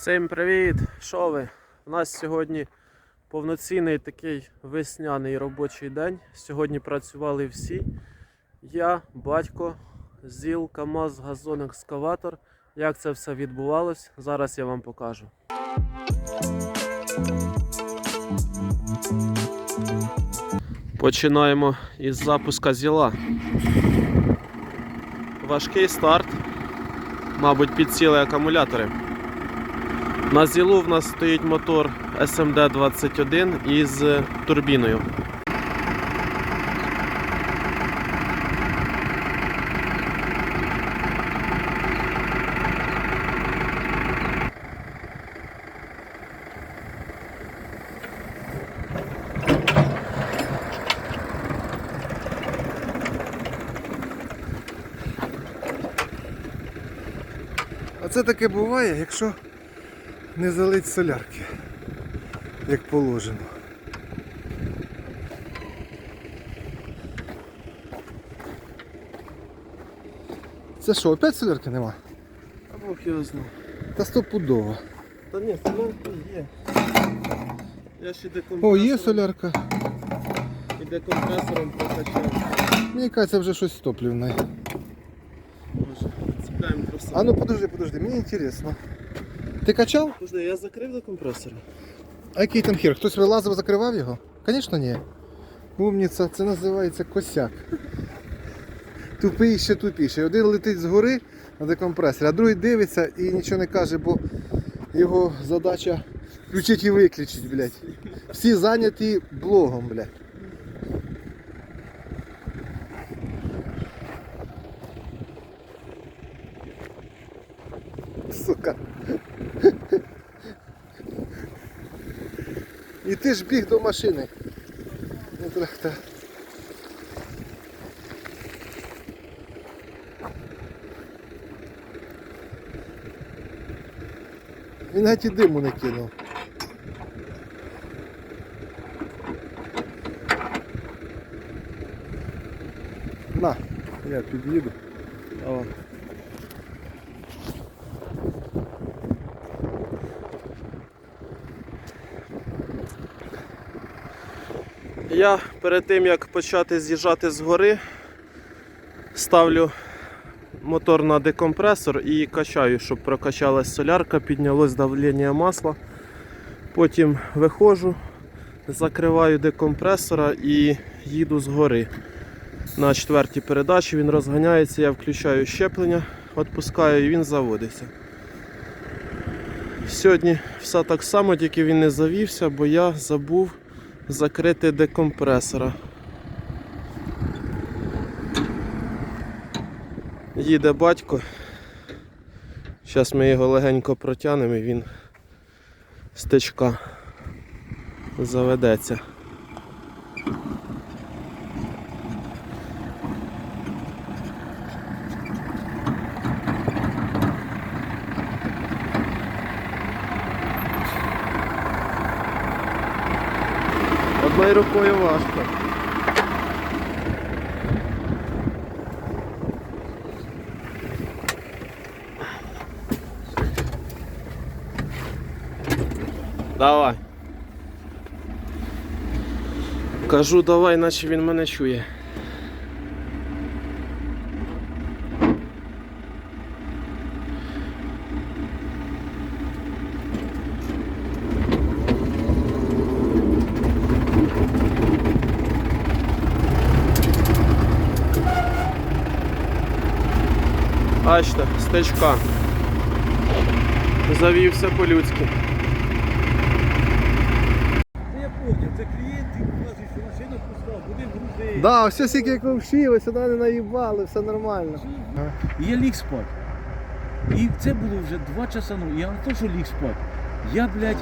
Всім привіт! Що ви? У нас сьогодні повноцінний такий весняний робочий день. Сьогодні працювали всі. Я, батько, ЗІЛ, КАМАЗ, газон, екскаватор. Як це все відбувалось, зараз я вам покажу. Починаємо із запуска зіла. Важкий старт. Мабуть, підсіли акумулятори. На зілу в нас стоїть мотор SMD 21 із турбіною. А це таке буває, якщо не залить солярки, як положено. Це що, опять солярки нема? А Бог його знає. Та стопудово. Та ні, солярка є. Я ще декомпресором, О, є солярка. і декомпресором прокачав. Мені кажеться, вже щось топливне. Може, цепляємо просто. А ну подожди, подожди, мені інтересно. Ти качав? Подожди, я закрив декомпресор? А який там хер? Хтось вилазив, закривав його? Звісно, ні. Умніця, це називається косяк. Тупий ще тупіший. Один летить згори на декомпресорі, а другий дивиться і нічого не каже, бо його задача включити і виключити, блядь. Всі зайняті блогом, блядь. Сука. І ти ж біг до машини. Трахта. Він навіть і диму не кинув. На, я під'їду. Я перед тим як почати з'їжджати з гори, ставлю мотор на декомпресор і качаю, щоб прокачалась солярка, піднялось давлення масла. Потім виходжу, закриваю декомпресора і їду з гори. На четвертій передачі він розганяється, я включаю щеплення, відпускаю і він заводиться. Сьогодні все так само, тільки він не завівся, бо я забув закрити декомпресора. Їде батько. Зараз ми його легенько протягнемо і він з тичка заведеться. Рукою. Давай. Кажу давай, наче він мене чує. Бачите. Завівся по-людськи. Я поняв, це клієнти кажуть, що машина пуста, будемо грузити. Да, ось скільки ковші, ви сюди не наїбали, все нормально. І я ліг спати. І це було вже два часа ночі. Я не то, що ліг спати. Я, блядь,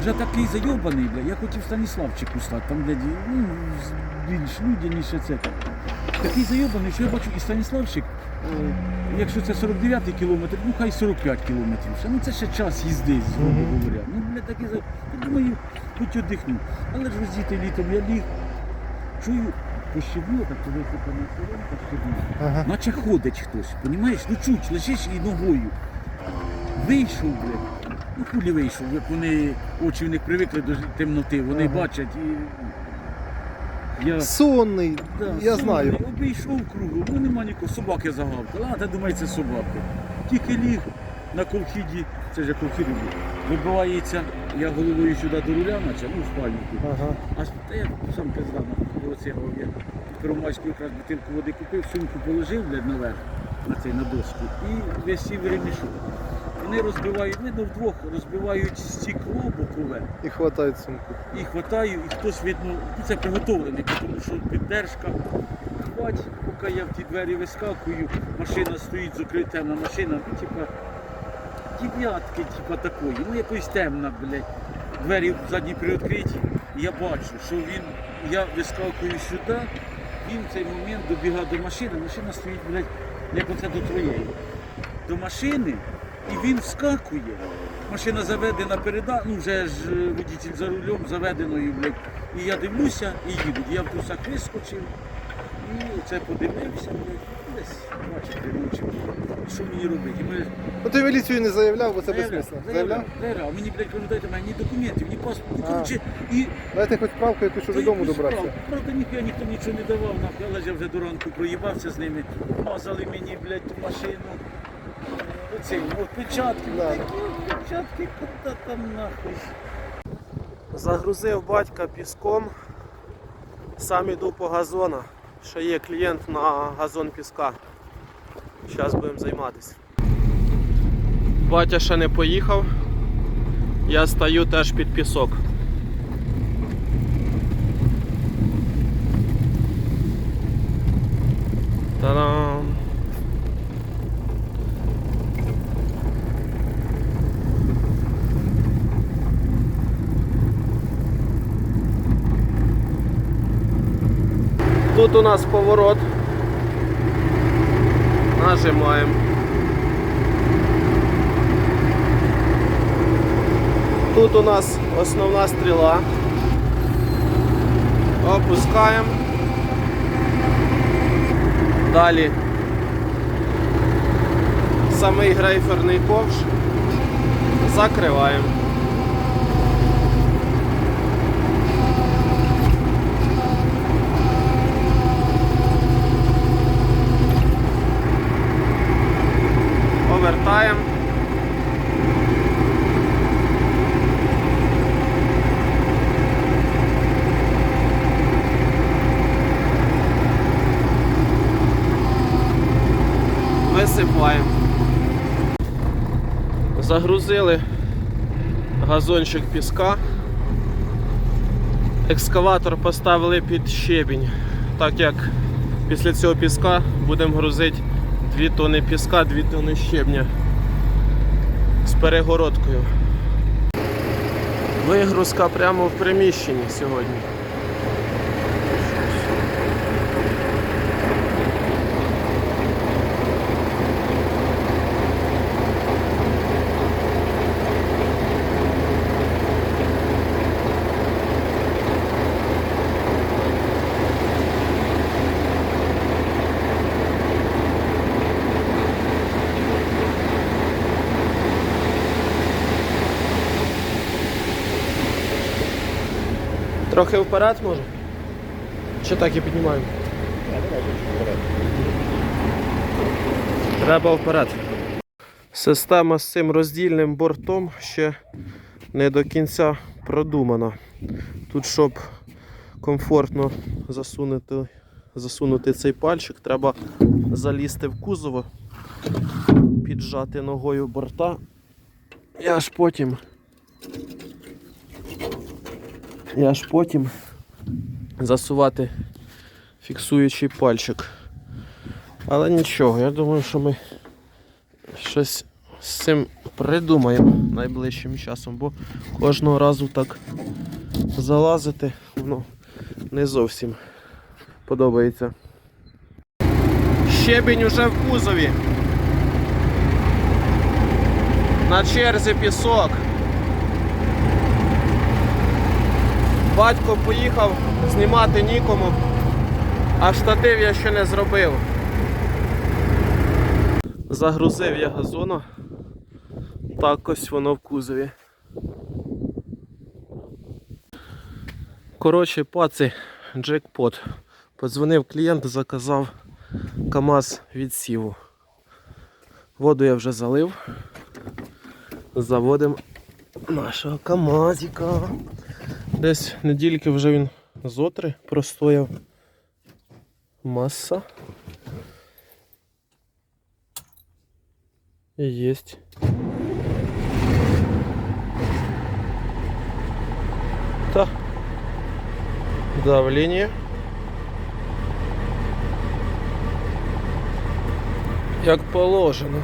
вже такий зайобаний, блядь. Я хотів Станіславчику стати, там, блядь, ну, більш людяніше це. Такий зайобаний, що я бачу, і Станіславчик, якщо це 49 кілометр, ну хай 45 кілометрів. Ну це ще час їзди, грубо говоря. Ну, блядь, такий за. Я думаю, хоч одихну. Але ж роздіти літом я ліг, чую, пощебнуло, так коли типу на коронка щебнуло. Ага. Наче ходить хтось, понімаєш? Ну чуть, лежиш і ногою. Вийшов, блядь. Ну, кулі вийшов, як вони очі в них привикли до темноти, вони бачать і. Я, Сонний, да, я сонний, знаю. Обійшов кругом, ну нема нікого, собаки загавкали. А, та думаю, це собаки. Тільки ліг на ковхіді, це ж був, вибивається, я головою сюди до руля почав, ну, в спальню тут. Ага. А та я сам на оцього я в Первомайську якраз бутилку води купив, сумку положив блядь, наверх на цей на доску і весь сів ремішок. Вони розбивають, видно, вдвох розбивають стекло бокове І хватає сумку. і хватаю, і хтось видно, ну це приготовлений, тому що піддержка. Хвать, поки я в ті двері вискакую, машина стоїть закрита темна машина, ну типа дев'ятки, типа такої, ну якось темна, блядь. Двері задні приоткриті, і я бачу, що він, я вискакую сюди, він в цей момент добігає до машини, машина стоїть, блядь, як оце до твоєї. До машини, і він вскакує. Машина заведена переда, ну вже ж е, водитель за рулем заведеною, блядь. І я дивлюся і їдуть. Я в трусах вискочив і це подивився, блядь. Десь бачите. Що мені робити? Ми Ну ти міліцію не заявляв, бо це безсмислено. заявляв. Мені, блядь, кажуть, дайте мені ні документів, ні паспорт. Ну, А. коротше, і Дайте хоч справку, якусь що додому якусь добратися. справу. Правда, ніхуя ніхто нічого не давав, нахуй, але ж я вже до ранку проїбався з ними. Мазали мені, блядь, машину. Оці, от печатки, Да. такі печатки, куди там нахуй. Загрузив батька піском. Сам іду по газону. Ще є клієнт на газон піска. Зараз будемо займатися. Батя ще не поїхав. Я стою теж під пісок. Тут у нас поворот. Нажимаємо. Тут у нас основна стріла. Опускаємо. Далі самий грейферний ковш. Закриваємо. Висипаємо. Загрузили газончик піска. Екскаватор поставили під щебінь, так як після цього піска будемо грузити 2 тони піска, 2 тони щебня з перегородкою. Вигрузка прямо в приміщенні сьогодні. Трохи вперед може? Чи так і піднімаємо? Треба вперед. Система з цим роздільним бортом ще не до кінця продумана. Тут, щоб комфортно засунути, засунути цей пальчик, треба залізти в кузово, піджати ногою борта і аж потім і аж потім засувати фіксуючий пальчик. Але нічого, я думаю, що ми щось з цим придумаємо найближчим часом, бо кожного разу так залазити воно не зовсім подобається. Щебінь уже в кузові. На черзі пісок. Батько поїхав знімати нікому, а штатив я ще не зробив. Загрузив я газона Отак ось воно в кузові. Коротше, паці, джекпот. Подзвонив клієнт, заказав КАМАЗ від Сіву. Воду я вже залив. Заводимо нашого КАМАЗіка. Десь недільки вже він зотри простояв. Маса. І єсть. Та. Давление. Як положено.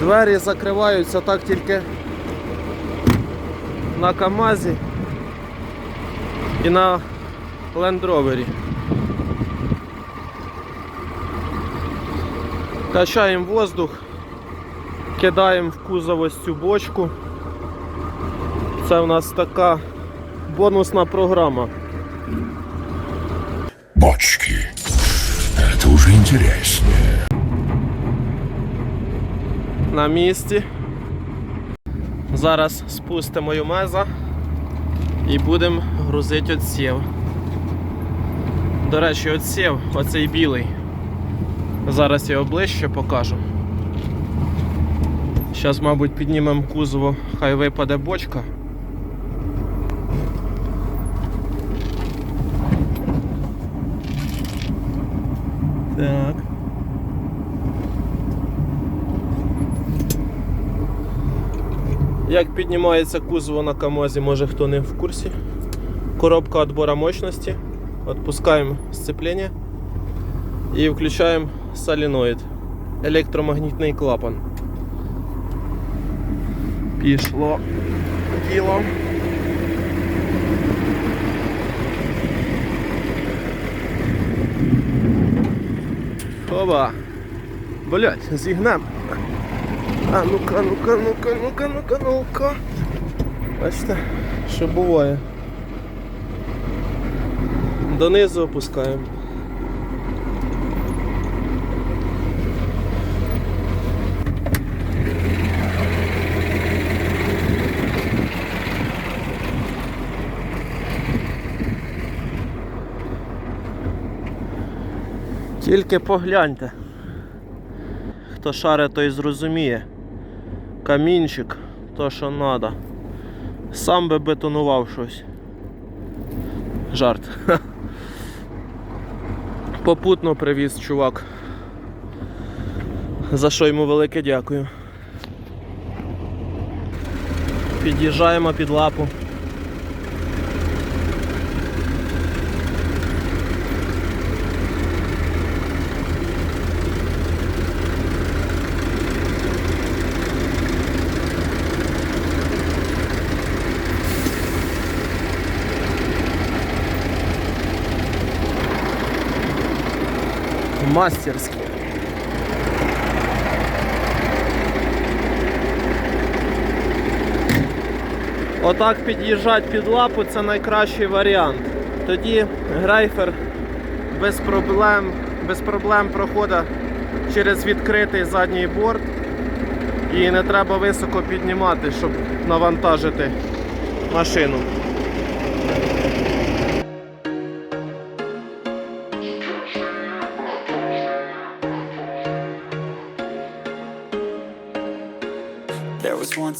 Двері закриваються так тільки на КАМАЗі і на лендровері. Качаємо воздух, кидаємо в кузов ось цю бочку. Це у нас така бонусна програма. Бочки. Это уже интереснее. На місці. Зараз спустимо юмеза і будемо грузити отсів. До речі, отсів, оцей білий. Зараз я його ближче покажу. Зараз, мабуть, піднімемо кузово, хай випаде бочка. Так. Як піднімається кузово на КАМАЗі, може хто не в курсі. Коробка відбора мощності. Отпускаємо сцеплення і включаємо соліноїд. Електромагнітний клапан. Пішло діло. Оба. Блять, зігнем. А ну-ка, ну-ка, ну-ка, ну-ка, ну-ка, ну-ка. Бачите, що буває. Донизу опускаємо. Тільки погляньте. Хто шаре, той зрозуміє. Камінчик, то що надо. Сам би бетонував щось. Жарт. Попутно привіз чувак. За що йому велике дякую. Під'їжджаємо під лапу. Мастерськи. Отак під'їжджати під лапу це найкращий варіант. Тоді грейфер без проблем, без проблем проходить через відкритий задній борт і не треба високо піднімати, щоб навантажити машину.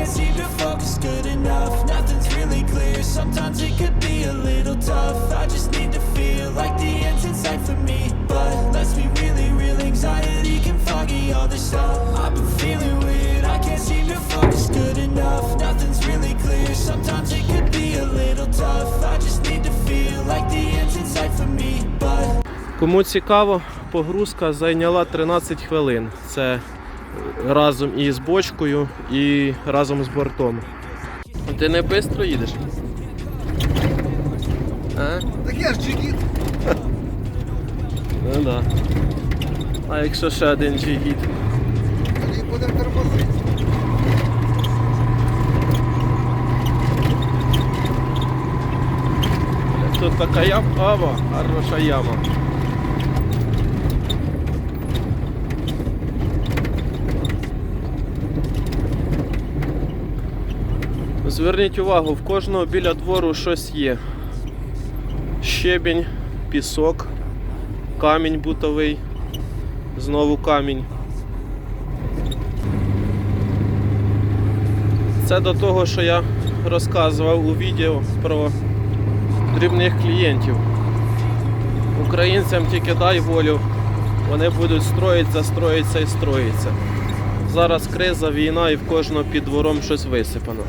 can't seem to focus good enough. Nothing's really clear, sometimes it could be a little tough. I just need to feel like the end's in sight for me. But let's be really real, anxiety can foggy all this stuff. I've been feeling weird, I can't seem to focus good enough. Nothing's really clear, sometimes it could be a little tough. I just need to feel like the end's in for me. But Кому цікаво, погрузка зайняла 13 хвилин. Це разом і з бочкою, і разом з бортом. Ти не швидко їдеш? А? Так я ж джигіт. Ну да. А якщо ще один джигіт? Тоді будемо тормозити. Тут така яма, хороша яма. Зверніть увагу, в кожного біля двору щось є. Щебінь, пісок, камінь бутовий, знову камінь. Це до того, що я розказував у відео про дрібних клієнтів. Українцям тільки дай волю, вони будуть строїтися, строїться і строїться. Зараз криза, війна і в кожного під двором щось висипано.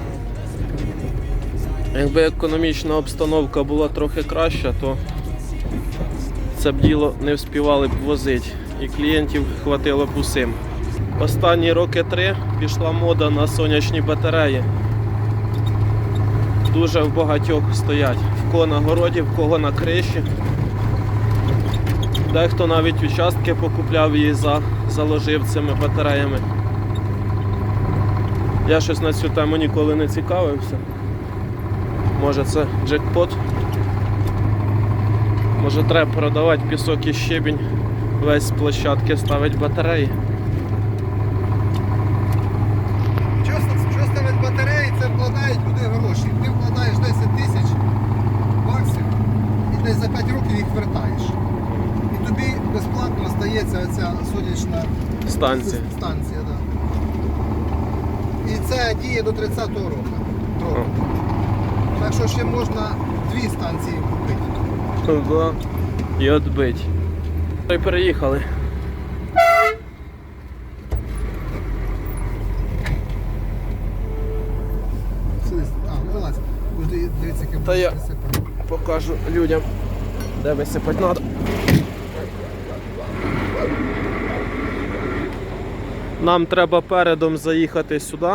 Якби економічна обстановка була трохи краща, то це б діло не вспівали б возити і клієнтів хватило б усім. Останні роки три пішла мода на сонячні батареї дуже в багатьох стоять. В кого на городі, в кого на криші. Дехто навіть участки покупляв і за, заложив цими батареями. Я щось на цю тему ніколи не цікавився. Може це джекпот. Може треба продавати пісок і щебінь, весь з площадки ставить батареї. Що, що ставить батареї, це вкладають люди гроші. Ти вкладаєш 10 тисяч баксів і десь за 5 років їх вертаєш. І тобі безплатно стається оця сонячна Станція. станція. Да. І це діє до 30-го року. Так що ще можна дві станції купити. Да. І. Та й переїхали. Яке Та я- Покажу людям, де висипати треба. Нам треба передом заїхати сюди.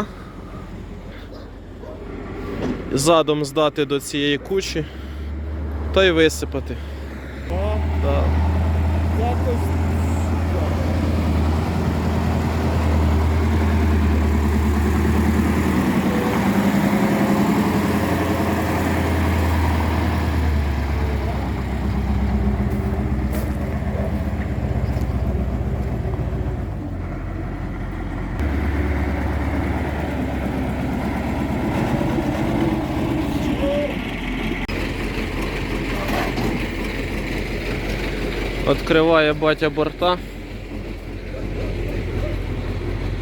Задом здати до цієї кучі та й висипати. Так. Відкриває батя борта.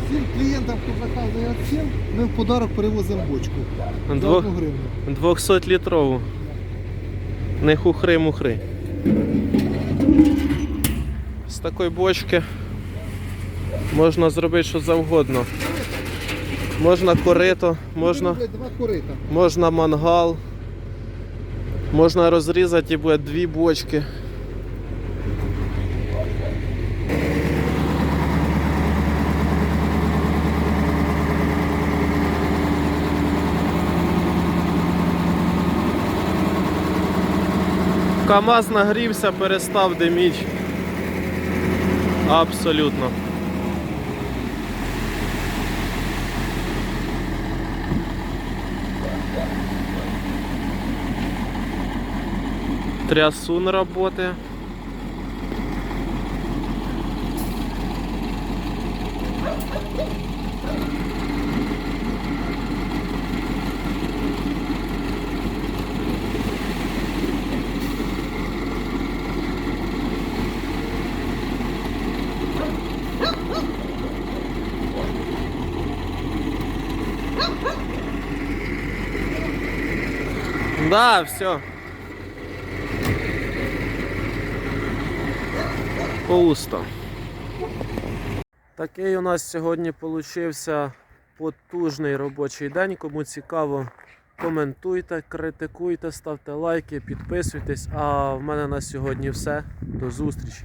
Всім клієнтам, хто заказує сім, ми в подарок перевозимо бочку. За Двох, одну гривню. 200 літрову. Не хухри-мухри. З такої бочки можна зробити що завгодно. Можна корито, можна, Два корита. можна мангал, можна розрізати і буде дві бочки. КАМАЗ нагрівся, перестав диміть. Абсолютно. Трясун работает. Да, все. Пусто. Такий у нас сьогодні получився потужний робочий день. Кому цікаво, коментуйте, критикуйте, ставте лайки, підписуйтесь. А в мене на сьогодні все. До зустрічі.